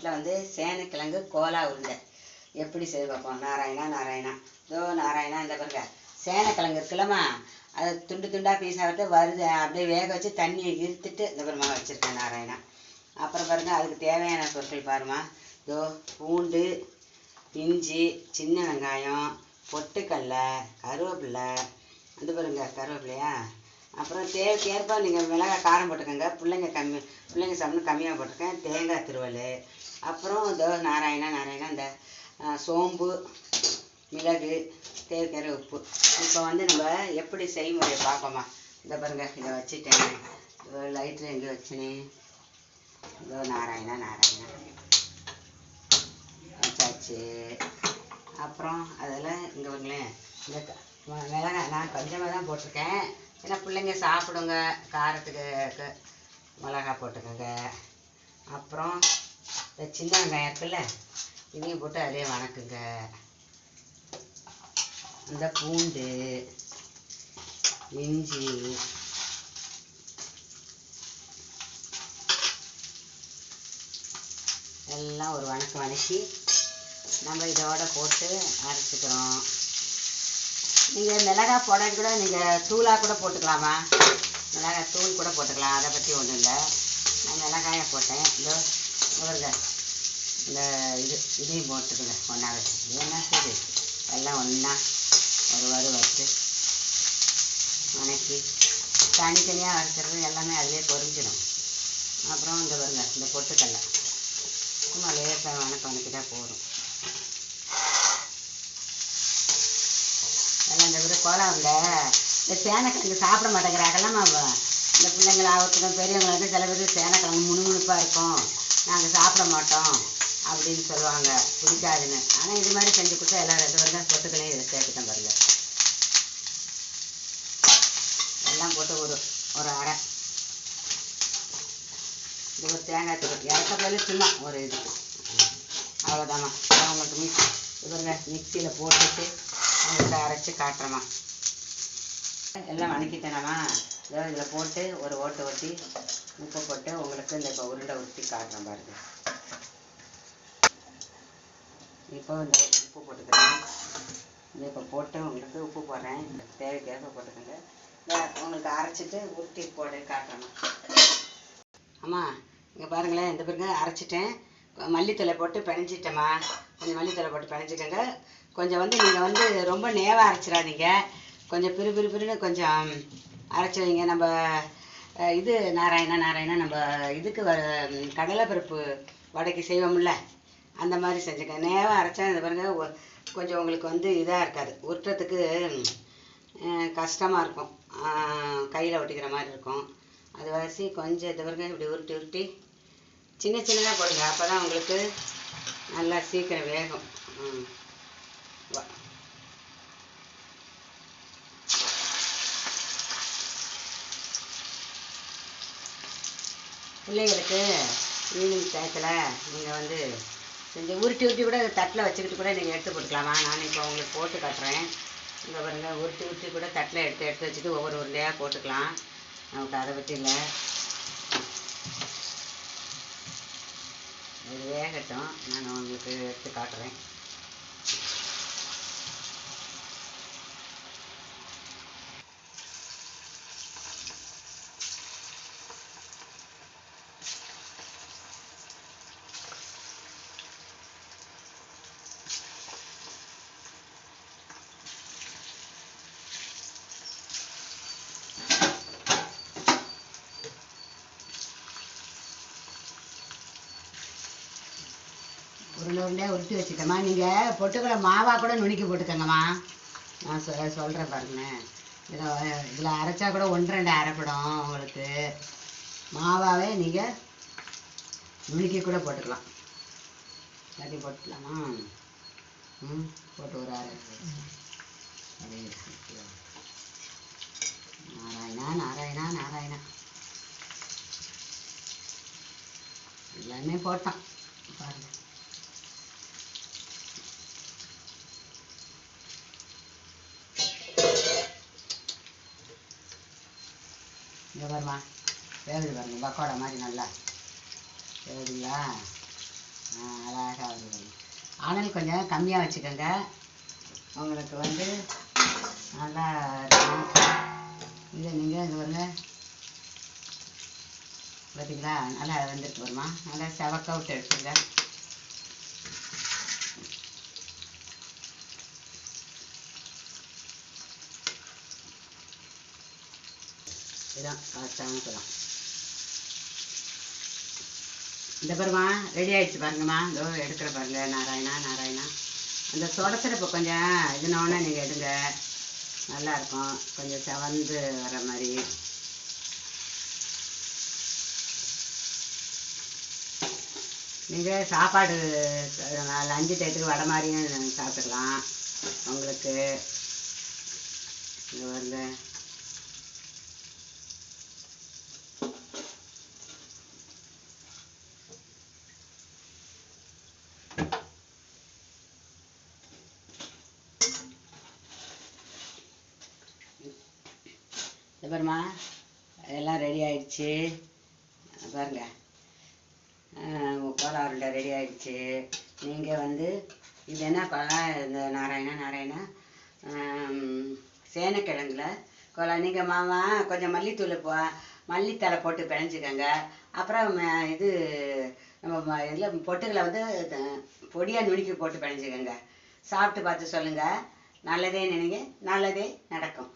வீட்டில் வந்து சேனைக்கிழங்கு கோலா உருண்டை. எப்படி செய்து பார்ப்போம்? நாராயணா நாராயணா. இதோ நாராயணா இந்த பாருங்க. சேனைக்கிழங்கு இருக்குல்லம்மா. அதை துண்டு துண்டாக பீஸாக வருது அப்படியே வேக வச்சு தண்ணியை இருத்துட்டு இந்த பாருமா வச்சுருக்கேன் நாராயணா. அப்புறம் பாருங்க அதுக்கு தேவையான பொருட்கள் பாருமா இதோ பூண்டு இஞ்சி சின்ன வெங்காயம் பொட்டுக்கடலை கருவேப்பிலை. அந்த பாருங்க கருவேப்பிலையா? அப்புறம் தேவைக்கேற்ப நீங்கள் மிளகாய் காரம் போட்டுக்கோங்க. பிள்ளைங்க கம்மி பிள்ளைங்க சாப்பிட்ணும் கம்மியாக போட்டிருக்கேன் தேங்காய் திருவல் அப்புறம் இதோ நாராயணா நாராயணா இந்த சோம்பு மிளகு தேவைக்கிற உப்பு. இப்போ வந்து நம்ம எப்படி செய்முறையை பார்ப்போமா? இந்த பாருங்க இதை வச்சுட்டேன். இதோ லைட்டில் எங்கே வச்சுனே. இதோ நாராயணா நாராயணா. வச்சாச்சு. அப்புறம் அதில் இங்கே பாருங்களேன் இந்த மிளகாய் நான் கொஞ்சமாக தான் போட்டிருக்கேன். ஏன்னா பிள்ளைங்க சாப்பிடுங்க. காரத்துக்கு மிளகா மிளகாய் போட்டுக்கோங்க. அப்புறம் இந்த சின்ன வெங்காயம் இருக்குல்ல இதையும் போட்டு அதே வணக்குங்க. இந்த பூண்டு இஞ்சி எல்லாம் ஒரு வணக்கம் வணக்கி நம்ம இதோட போட்டு அரைச்சிக்கிறோம். நீங்கள் மிளகாய் போடாட்டி கூட நீங்கள் தூளாக கூட போட்டுக்கலாமா? மிளகாய் தூள் கூட போட்டுக்கலாம் அதை பற்றி ஒன்றும் இல்லை. நான் மிளகாயை போட்டேன். இதோ பாருங்க. இந்த இது இதையும் போட்டுக்கல ஒன்றா வச்சு ஏன்னா சரி எல்லாம் ஒன்றா ஒரு வறு வச்சு. வணக்கி. தனித்தனியாக வறுக்கிறது எல்லாமே அதிலே பொறிஞ்சிடும் அப்புறம் இந்த வருங்க இந்த பொட்டுக்கடலை. சும்மா லேசாக வணக்கம் வணக்கிட்டா போதும். எல்லாம் இந்த விட கோலாவுல இந்த சேனக்கிழங்கு சாப்பிட மாட்டேங்கிறாங்கல்லாமா இந்த பிள்ளைங்களாகட்டும் வந்து சில பேர் சேனக்கிழங்கு முணுமுணுப்பாக இருக்கும். நாங்கள் சாப்பிட மாட்டோம் அப்படின்னு சொல்லுவாங்க. பிடிக்காதுன்னு. ஆனால் இது மாதிரி செஞ்சு கொடுத்தா எல்லா ரெண்டு வருடம் பொட்டுக்களையும் இதை சேர்த்துட்டேன் பாருங்க. எல்லாம் போட்டு ஒரு ஒரு அரை இது ஒரு தேங்காய் தூள் இறக்க சும்மா ஒரு இது. அவ்வளோதாம்மா அவங்களுக்கு மிக்ஸ் இவருங்க மிக்சியில் போட்டுட்டு உங்களுக்கு அரைச்சி காட்டுறேம்மா. எல்லாம் வணக்கிட்டேனாம்மா. இதோ இதில் போட்டு ஒரு ஓட்டு ஒட்டி உப்பு போட்டு உங்களுக்கு இந்த இப்போ உருண்டை உருட்டி காட்டுறேன் பாருங்க. இப்போ இந்த உப்பு போட்டுக்கிறேன். இது இப்போ போட்டு உங்களுக்கு உப்பு போடுறேன். தேவைக்கேற்ப போட்டுக்கோங்க. உங்களுக்கு அரைச்சிட்டு உருட்டி போட்டு காட்டுறேம்மா. அம்மா இங்கே பாருங்களேன் இந்த பாருங்க அரைச்சிட்டேன். மல்லித்தலை போட்டு பிணைஞ்சிட்டேம்மா. கொஞ்சம் மல்லித்தலை போட்டு பிணைஞ்சிக்கோங்க. கொஞ்சம் வந்து நீங்கள் வந்து ரொம்ப நேவாக அரைச்சிடாதீங்க. கொஞ்சம் பிறு பிறு பிறுன்னு கொஞ்சம் அரைச்சி வைங்க நம்ம இது நாராயணா நாராயணா நம்ம இதுக்கு வ கடலைப்பருப்பு வடைக்கு செய்வோம்ல அந்த மாதிரி செஞ்சுக்க நேவாக அரைச்சா இது பாருங்க கொஞ்சம் உங்களுக்கு வந்து இதாக இருக்காது. உருட்டுறதுக்கு கஷ்டமாக இருக்கும். கையில் ஒட்டிக்கிற மாதிரி இருக்கும். அது வரிசை கொஞ்சம் இது பாருங்க இப்படி உருட்டி உருட்டி சின்ன சின்னதாக போடுங்க. அப்போ தான் உங்களுக்கு நல்லா சீக்கிரம் வேகும். ம். பிள்ளைங்களுக்கு ஈவினிங் டயத்தில் நீங்கள் வந்து செஞ்சு உருட்டி உருட்டி கூட தட்டில் வச்சுக்கிட்டு கூட நீங்கள் எடுத்து போட்டுக்கலாமா நான் இப்போ உங்களுக்கு போட்டு காட்டுறேன். இங்கே பாருங்க உருட்டி உருட்டி கூட தட்டில் எடுத்து எடுத்து வச்சுட்டு ஒவ்வொரு உருண்டையாக போட்டுக்கலாம். நமக்கு அதை பற்றி இல்லை. இது வேகட்டும். நான் உங்களுக்கு எடுத்து காட்டுறேன். உருண்டை உருண்டையாக உருட்டி வச்சுட்டேம்மா. நீங்கள் பொட்டுக்கடலை மாவா கூட நுணுக்கி போட்டுக்கங்கம்மா. நான் சொ சொல்கிறேன் பாருங்களேன் இதில் இதில் அரைச்சா கூட ஒன்று ரெண்டு அரைப்படும் உங்களுக்கு. மாவாகவே நீங்கள் நுணுக்கி கூட போட்டுக்கலாம். தட்டி போட்டுக்கலாமா? ம் போட்டு ஒரு அரை. நாராயணா நாராயணா நாராயணா. எல்லாமே போட்டான். பாருங்கள் இந்த பாருமா வேகுது பாருங்க பக்கோடா மாதிரி நல்லா. வேகுதுங்களா அனல் கொஞ்சம் கம்மியாக வச்சுக்கோங்க. உங்களுக்கு வந்து நல்லா இருக்கும். இதை நீங்கள் இது வருங்க பார்த்தீங்களா நல்லா வந்துட்டு வருமா? நல்லா செவக்க விட்டு எடுத்துங்க இதான் இந்த பாருமா ரெடி ஆயிடுச்சு பாருங்கம்மா. இதோ எடுக்கிற பாருங்க. நாராயணா நாராயணா. அந்த சொடசிறப்பு கொஞ்சம் இதுனோடனே நீங்கள் எடுங்க. நல்லாயிருக்கும் கொஞ்சம் செவந்து வர மாதிரி. நீங்கள் சாப்பாடு லஞ்சு டயத்துக்கு வடை மாதிரியும் சாப்பிட்டுக்கலாம். உங்களுக்கு. இது வந்து பாருமா எல்லாம் ரெடி ஆயிடுச்சு. பாருங்க. கோலா உருண்டை ரெடி ஆயிடுச்சு. நீங்கள் வந்து இது என்ன கோலா? இந்த நாராயணா நாராயணா? சேனக்கிழங்குல கோலா நீங்கள் மாமா கொஞ்சம் மல்லித்தூள் போ மல்லித்தலை போட்டு பிணைஞ்சிக்கோங்க. அப்புறம் இது நம்ம இதில் பொட்டுகளை வந்து பொடியாக நுணுக்கி போட்டு பிணைஞ்சிக்கோங்க. சாப்பிட்டு பார்த்து சொல்லுங்கள் நல்லதே நினைங்க. நல்லதே நடக்கும்.